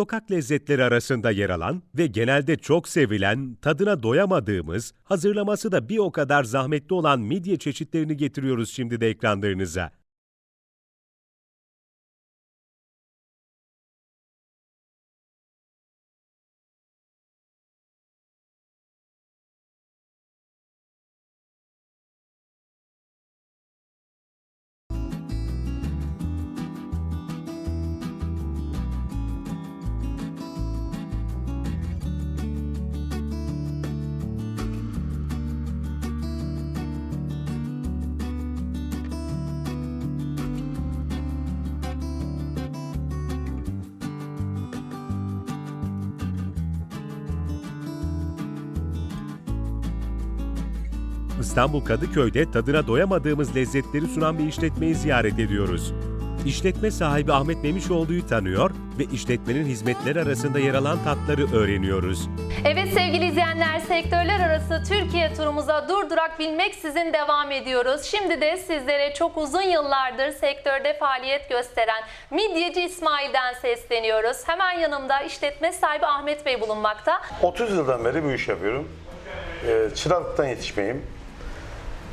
Sokak lezzetleri arasında yer alan ve genelde çok sevilen, tadına doyamadığımız, hazırlaması da bir o kadar zahmetli olan midye çeşitlerini getiriyoruz şimdi de ekranlarınıza. İstanbul Kadıköy'de tadına doyamadığımız lezzetleri sunan bir işletmeyi ziyaret ediyoruz. İşletme sahibi Ahmet Memişoğlu'yu tanıyor ve işletmenin hizmetleri arasında yer alan tatları öğreniyoruz. Evet sevgili izleyenler sektörler arası Türkiye turumuza durdurak bilmeksizin devam ediyoruz. Şimdi de sizlere çok uzun yıllardır sektörde faaliyet gösteren Midyeci İsmail'den sesleniyoruz. Hemen yanımda işletme sahibi Ahmet Bey bulunmakta. 30 yıldan beri bu iş yapıyorum. Ee, çıraklıktan yetişmeyim.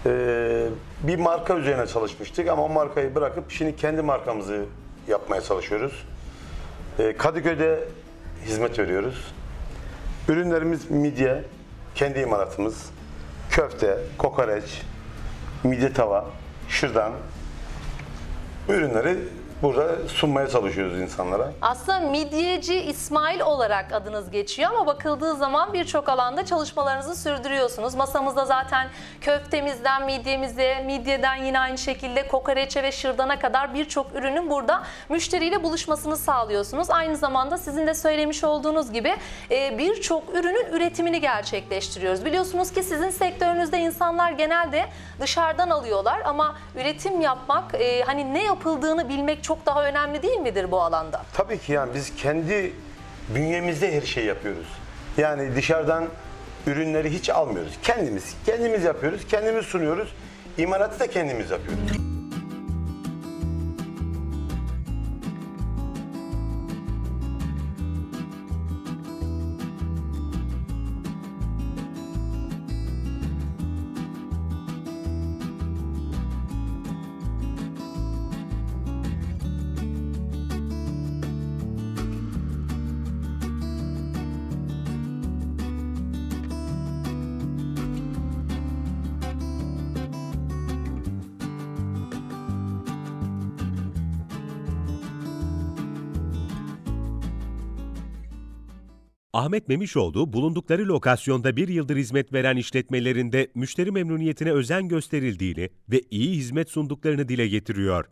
Ee, bir marka üzerine çalışmıştık ama o markayı bırakıp şimdi kendi markamızı yapmaya çalışıyoruz. Ee, Kadıköy'de hizmet veriyoruz. Ürünlerimiz midye, kendi imalatımız, köfte, kokoreç, midye tava, şırdan. Bu ürünleri burada sunmaya çalışıyoruz insanlara. Aslında Midyeci İsmail olarak adınız geçiyor ama bakıldığı zaman birçok alanda çalışmalarınızı sürdürüyorsunuz. Masamızda zaten köftemizden midyemize, midyeden yine aynı şekilde kokoreçe ve şırdana kadar birçok ürünün burada müşteriyle buluşmasını sağlıyorsunuz. Aynı zamanda sizin de söylemiş olduğunuz gibi e, birçok ürünün üretimini gerçekleştiriyoruz. Biliyorsunuz ki sizin sektörünüzde insanlar genelde dışarıdan alıyorlar ama üretim yapmak, e, hani ne yapıldığını bilmek çok daha önemli değil midir bu alanda? Tabii ki yani biz kendi bünyemizde her şeyi yapıyoruz. Yani dışarıdan ürünleri hiç almıyoruz. Kendimiz, kendimiz yapıyoruz, kendimiz sunuyoruz. İmalatı da kendimiz yapıyoruz. Ahmet Memişoğlu bulundukları lokasyonda bir yıldır hizmet veren işletmelerinde müşteri memnuniyetine özen gösterildiğini ve iyi hizmet sunduklarını dile getiriyor.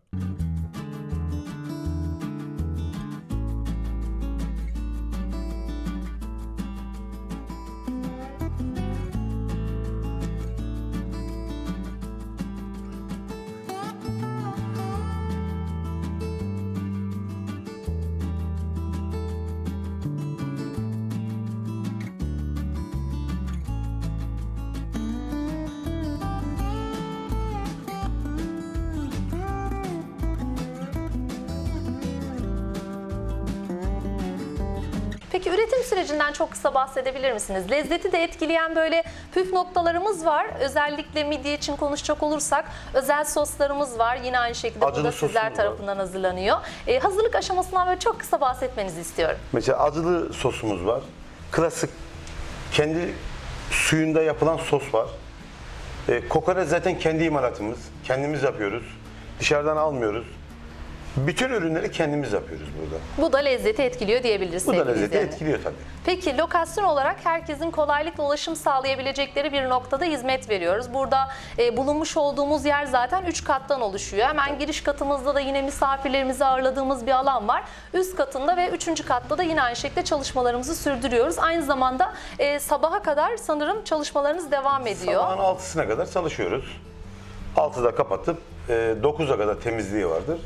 Peki üretim sürecinden çok kısa bahsedebilir misiniz? Lezzeti de etkileyen böyle püf noktalarımız var. Özellikle midye için konuşacak olursak özel soslarımız var. Yine aynı şekilde Acılı bu da sizler var. tarafından hazırlanıyor. Ee, hazırlık aşamasından böyle çok kısa bahsetmenizi istiyorum. Mesela acılı sosumuz var. Klasik kendi suyunda yapılan sos var. E, kokoreç zaten kendi imalatımız. Kendimiz yapıyoruz. Dışarıdan almıyoruz. Bütün ürünleri kendimiz yapıyoruz burada. Bu da lezzeti etkiliyor diyebiliriz Bu da sevgili lezzeti izleyenler. etkiliyor tabii. Peki lokasyon olarak herkesin kolaylıkla ulaşım sağlayabilecekleri bir noktada hizmet veriyoruz. Burada e, bulunmuş olduğumuz yer zaten 3 kattan oluşuyor. Hemen giriş katımızda da yine misafirlerimizi ağırladığımız bir alan var. Üst katında ve 3. katta da yine aynı şekilde çalışmalarımızı sürdürüyoruz. Aynı zamanda e, sabaha kadar sanırım çalışmalarınız devam ediyor. Sabahın 6'sına kadar çalışıyoruz. 6'da kapatıp e, 9'a kadar temizliği vardır.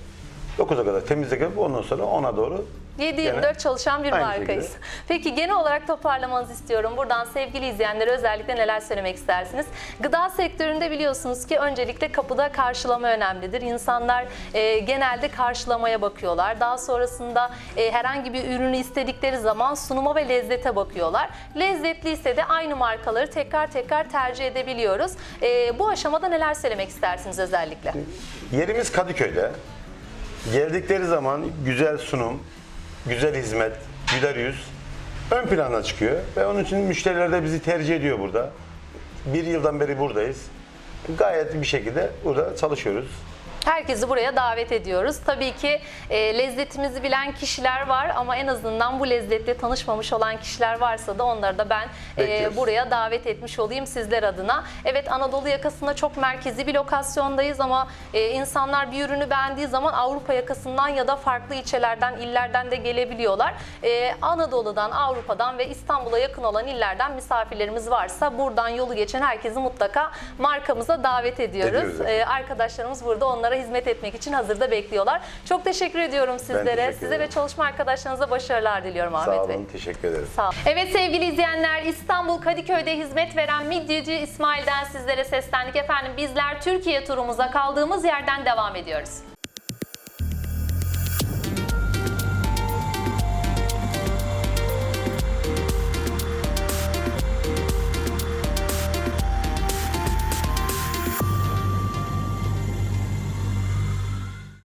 9'a kadar temizlik yapıp ondan sonra 10'a doğru 7-24 Gene çalışan bir aynı markayız. şekilde. Peki genel olarak toparlamanızı istiyorum. Buradan sevgili izleyenlere özellikle neler söylemek istersiniz? Gıda sektöründe biliyorsunuz ki öncelikle kapıda karşılama önemlidir. İnsanlar e, genelde karşılamaya bakıyorlar. Daha sonrasında e, herhangi bir ürünü istedikleri zaman sunuma ve lezzete bakıyorlar. Lezzetliyse de aynı markaları tekrar tekrar tercih edebiliyoruz. E, bu aşamada neler söylemek istersiniz özellikle? Yerimiz Kadıköy'de. Geldikleri zaman güzel sunum, güzel hizmet, güler yüz ön plana çıkıyor. Ve onun için müşteriler de bizi tercih ediyor burada. Bir yıldan beri buradayız. Gayet bir şekilde burada çalışıyoruz. Herkesi buraya davet ediyoruz. Tabii ki e, lezzetimizi bilen kişiler var ama en azından bu lezzetle tanışmamış olan kişiler varsa da onları da ben e, buraya davet etmiş olayım sizler adına. Evet Anadolu yakasında çok merkezi bir lokasyondayız ama e, insanlar bir ürünü beğendiği zaman Avrupa yakasından ya da farklı ilçelerden, illerden de gelebiliyorlar. E, Anadolu'dan, Avrupa'dan ve İstanbul'a yakın olan illerden misafirlerimiz varsa buradan yolu geçen herkesi mutlaka markamıza davet ediyoruz. E, arkadaşlarımız burada onlara hizmet etmek için hazırda bekliyorlar. Çok teşekkür ediyorum sizlere. teşekkür Size ve çalışma arkadaşlarınıza başarılar diliyorum Ahmet Sağ Bey. olun, teşekkür ederim. Sağ olun. Evet sevgili izleyenler İstanbul Kadıköy'de hizmet veren midyeci İsmail'den sizlere seslendik. Efendim bizler Türkiye turumuza kaldığımız yerden devam ediyoruz.